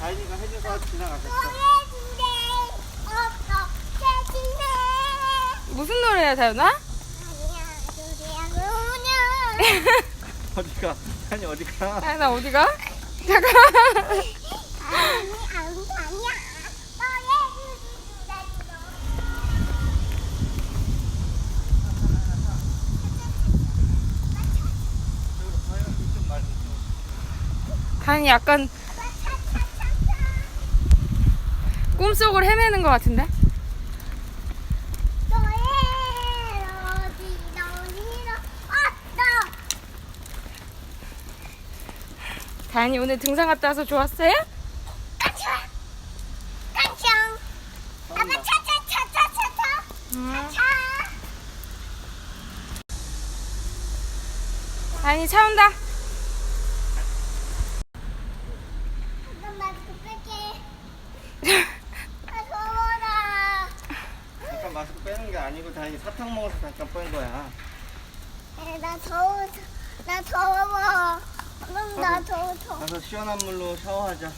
다인이가 해줘서 지나갔었어. 무슨 노래야, 다윤아? 어디가? 아니 어디가? 다윤아, 어디가? 잠깐. 다윤이 약간 꿈속을 헤매는 것 같은데? 다현이 오늘 등산 갔다 와서 좋았어요? 아빠 응. 다현이 차 온다. 잠깐 마스크 빼는 게 아니고 다인이 사탕 먹어서 잠깐 뺀 거야. 나 더워, 나 더워. 그럼 나 더워, 더워. 가서 시원한 물로 샤워하자.